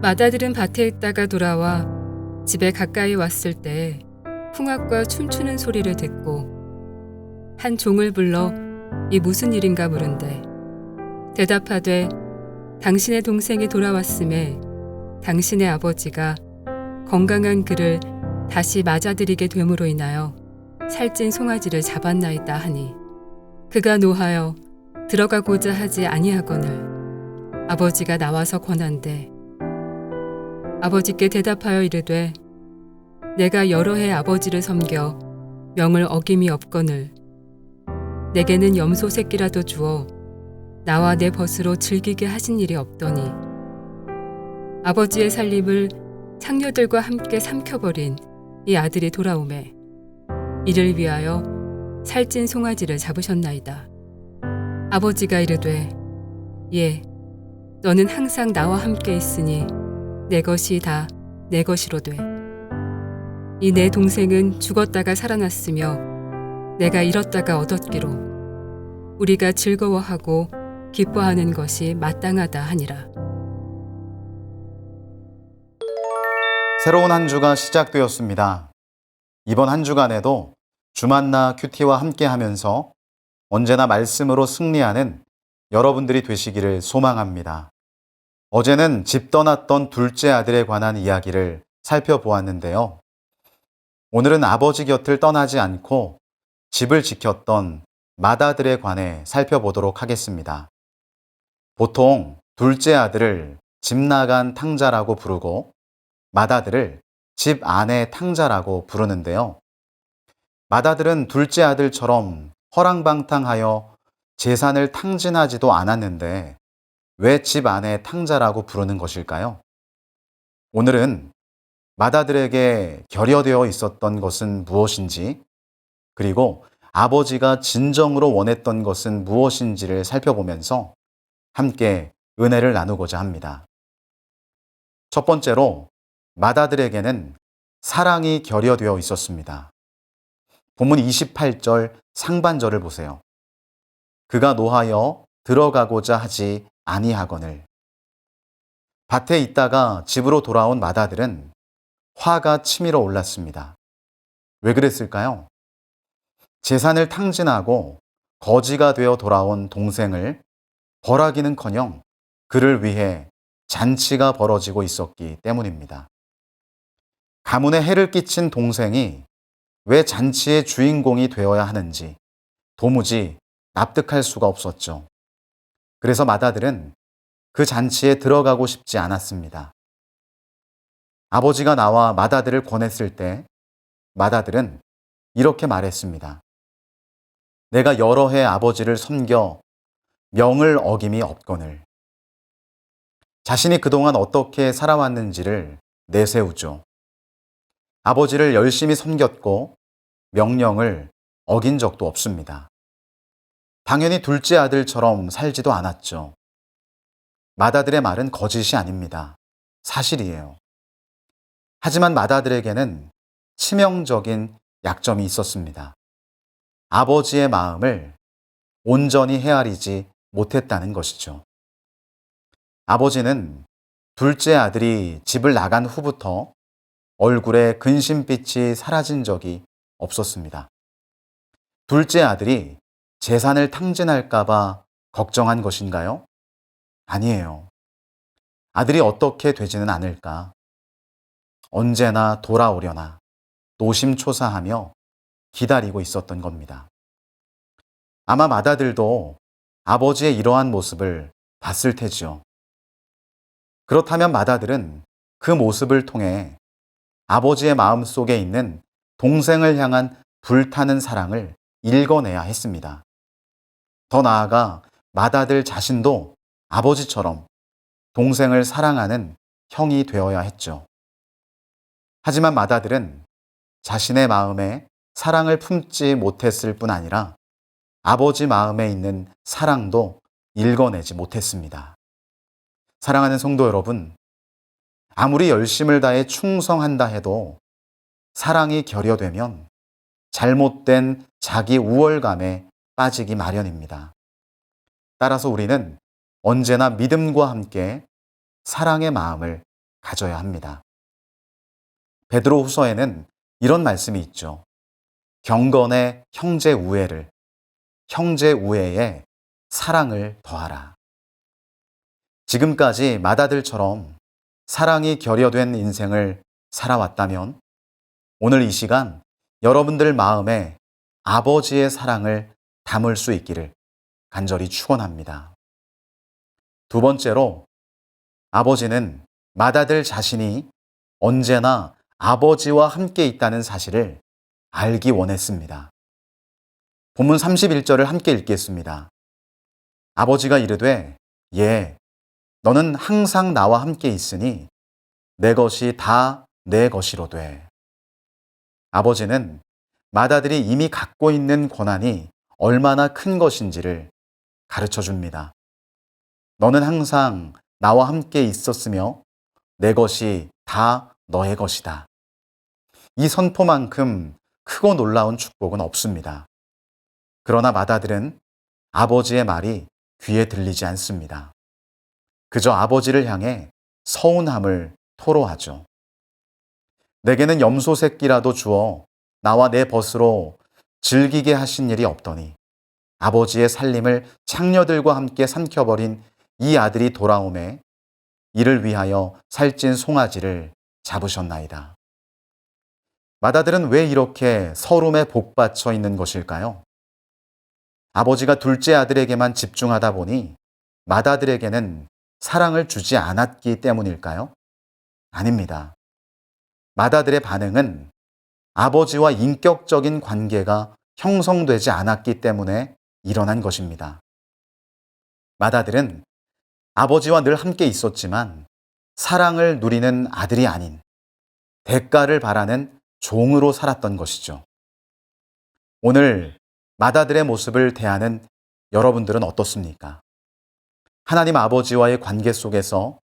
마다들은 밭에 있다가 돌아와 집에 가까이 왔을 때 풍악과 춤추는 소리를 듣고 한 종을 불러 이 무슨 일인가? 물은데 대답하되 당신의 동생이 돌아왔음에 당신의 아버지가 건강한 그를 다시 맞아들이게 됨으로 인하여 살찐 송아지를 잡았나이다 하니 그가 노하여 들어가고자 하지 아니하거늘 아버지가 나와서 권한대 아버지께 대답하여 이르되 내가 여러 해 아버지를 섬겨 명을 어김이 없거늘 내게는 염소 새끼라도 주어 나와 내 벗으로 즐기게 하신 일이 없더니 아버지의 살림을 창녀들과 함께 삼켜버린 이 아들이 돌아오매 이를 위하여 살찐 송아지를 잡으셨나이다. 아버지가 이르되 예 너는 항상 나와 함께 있으니 내 것이 다 내 것이로 돼. 이 내 동생은 죽었다가 살아났으며 내가 잃었다가 얻었기로 우리가 즐거워하고 기뻐하는 것이 마땅하다 하니라. 새로운 한 주가 시작되었습니다. 이번 한 주간에도 주만나 큐티와 함께 하면서 언제나 말씀으로 승리하는 여러분들이 되시기를 소망합니다. 어제는 집 떠났던 둘째 아들에 관한 이야기를 살펴보았는데요. 오늘은 아버지 곁을 떠나지 않고 집을 지켰던 맏아들에 관해 살펴보도록 하겠습니다. 보통 둘째 아들을 집 나간 탕자라고 부르고 맏아들을 집 안의 탕자라고 부르는데요. 맏아들은 둘째 아들처럼 허랑방탕하여 재산을 탕진하지도 않았는데 왜 집 안의 탕자라고 부르는 것일까요? 오늘은 맏아들에게 결여되어 있었던 것은 무엇인지 그리고 아버지가 진정으로 원했던 것은 무엇인지를 살펴보면서 함께 은혜를 나누고자 합니다. 첫 번째로 맏아들에게는 사랑이 결여되어 있었습니다. 본문 28절 상반절을 보세요. 그가 노하여 들어가고자 하지 아니하거늘. 밭에 있다가 집으로 돌아온 맏아들은 화가 치밀어 올랐습니다. 왜 그랬을까요? 재산을 탕진하고 거지가 되어 돌아온 동생을 벌하기는 커녕 그를 위해 잔치가 벌어지고 있었기 때문입니다. 가문에 해를 끼친 동생이 왜 잔치의 주인공이 되어야 하는지 도무지 납득할 수가 없었죠. 그래서 맏아들은 그 잔치에 들어가고 싶지 않았습니다. 아버지가 나와 맏아들을 권했을 때 맏아들은 이렇게 말했습니다. 내가 여러 해 아버지를 섬겨 명을 어김이 없거늘. 자신이 그동안 어떻게 살아왔는지를 내세우죠. 아버지를 열심히 섬겼고 명령을 어긴 적도 없습니다. 당연히 둘째 아들처럼 살지도 않았죠. 맏아들의 말은 거짓이 아닙니다. 사실이에요. 하지만 맏아들에게는 치명적인 약점이 있었습니다. 아버지의 마음을 온전히 헤아리지 못했다는 것이죠. 아버지는 둘째 아들이 집을 나간 후부터 얼굴에 근심빛이 사라진 적이 없었습니다. 둘째 아들이 재산을 탕진할까봐 걱정한 것인가요? 아니에요. 아들이 어떻게 되지는 않을까. 언제나 돌아오려나 노심초사하며 기다리고 있었던 겁니다. 아마 맏아들도 아버지의 이러한 모습을 봤을 테지요. 그렇다면 맏아들은 그 모습을 통해 아버지의 마음 속에 있는 동생을 향한 불타는 사랑을 읽어내야 했습니다. 더 나아가 맏아들 자신도 아버지처럼 동생을 사랑하는 형이 되어야 했죠. 하지만 맏아들은 자신의 마음에 사랑을 품지 못했을 뿐 아니라 아버지 마음에 있는 사랑도 읽어내지 못했습니다. 사랑하는 성도 여러분, 아무리 열심을 다해 충성한다 해도 사랑이 결여되면 잘못된 자기 우월감에 빠지기 마련입니다. 따라서 우리는 언제나 믿음과 함께 사랑의 마음을 가져야 합니다. 베드로 후서에는 이런 말씀이 있죠. 경건의 형제 우애를, 형제 우애에 사랑을 더하라. 지금까지 마다들처럼 사랑이 결여된 인생을 살아왔다면 오늘 이 시간 여러분들 마음에 아버지의 사랑을 담을 수 있기를 간절히 축원합니다. 두 번째로 아버지는 마다들 자신이 언제나 아버지와 함께 있다는 사실을 알기 원했습니다. 본문 31절을 함께 읽겠습니다. 아버지가 이르되 예 너는 항상 나와 함께 있으니 내 것이 다 내 것이로 돼. 아버지는 마다들이 이미 갖고 있는 권한이 얼마나 큰 것인지를 가르쳐 줍니다. 너는 항상 나와 함께 있었으며 내 것이 다 너의 것이다. 이 선포만큼 크고 놀라운 축복은 없습니다. 그러나 마다들은 아버지의 말이 귀에 들리지 않습니다. 그저 아버지를 향해 서운함을 토로하죠. 내게는 염소 새끼라도 주어 나와 내 벗으로 즐기게 하신 일이 없더니 아버지의 살림을 창녀들과 함께 삼켜버린 이 아들이 돌아오매 이를 위하여 살찐 송아지를 잡으셨나이다. 마다들은 왜 이렇게 서름에 복받쳐 있는 것일까요? 아버지가 둘째 아들에게만 집중하다 보니 마다들에게는 사랑을 주지 않았기 때문일까요? 아닙니다. 마다들의 반응은 아버지와 인격적인 관계가 형성되지 않았기 때문에 일어난 것입니다. 마다들은 아버지와 늘 함께 있었지만 사랑을 누리는 아들이 아닌 대가를 바라는 종으로 살았던 것이죠. 오늘 마다들의 모습을 대하는 여러분들은 어떻습니까? 하나님 아버지와의 관계 속에서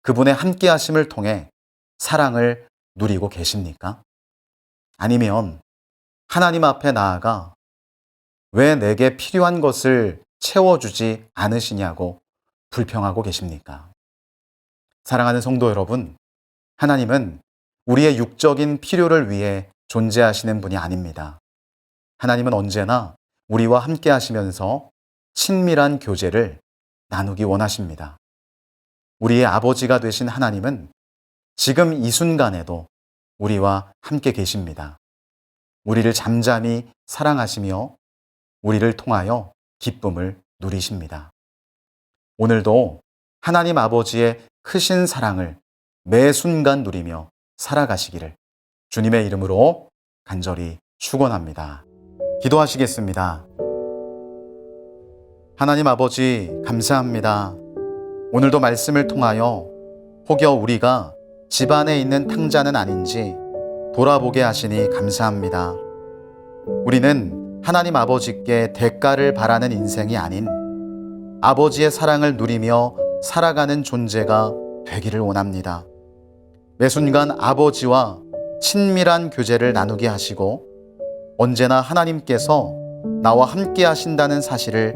그분의 함께 하심을 통해 사랑을 누리고 계십니까? 아니면 하나님 앞에 나아가 왜 내게 필요한 것을 채워주지 않으시냐고 불평하고 계십니까? 사랑하는 성도 여러분, 하나님은 우리의 육적인 필요를 위해 존재하시는 분이 아닙니다. 하나님은 언제나 우리와 함께 하시면서 친밀한 교제를 나누기 원하십니다. 우리의 아버지가 되신 하나님은 지금 이 순간에도 우리와 함께 계십니다. 우리를 잠잠히 사랑하시며 우리를 통하여 기쁨을 누리십니다. 오늘도 하나님 아버지의 크신 사랑을 매 순간 누리며 살아가시기를 주님의 이름으로 간절히 축원합니다. 기도하시겠습니다. 하나님 아버지 감사합니다. 오늘도 말씀을 통하여 혹여 우리가 집안에 있는 탕자는 아닌지 돌아보게 하시니 감사합니다. 우리는 하나님 아버지께 대가를 바라는 인생이 아닌 아버지의 사랑을 누리며 살아가는 존재가 되기를 원합니다. 매 순간 아버지와 친밀한 교제를 나누게 하시고 언제나 하나님께서 나와 함께 하신다는 사실을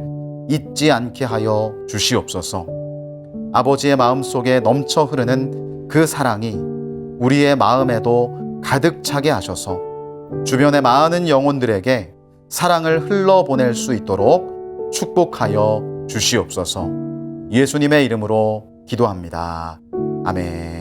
잊지 않게 하여 주시옵소서. 아버지의 마음 속에 넘쳐 흐르는 그 사랑이 우리의 마음에도 가득 차게 하셔서 주변의 많은 영혼들에게 사랑을 흘러보낼 수 있도록 축복하여 주시옵소서. 예수님의 이름으로 기도합니다. 아멘.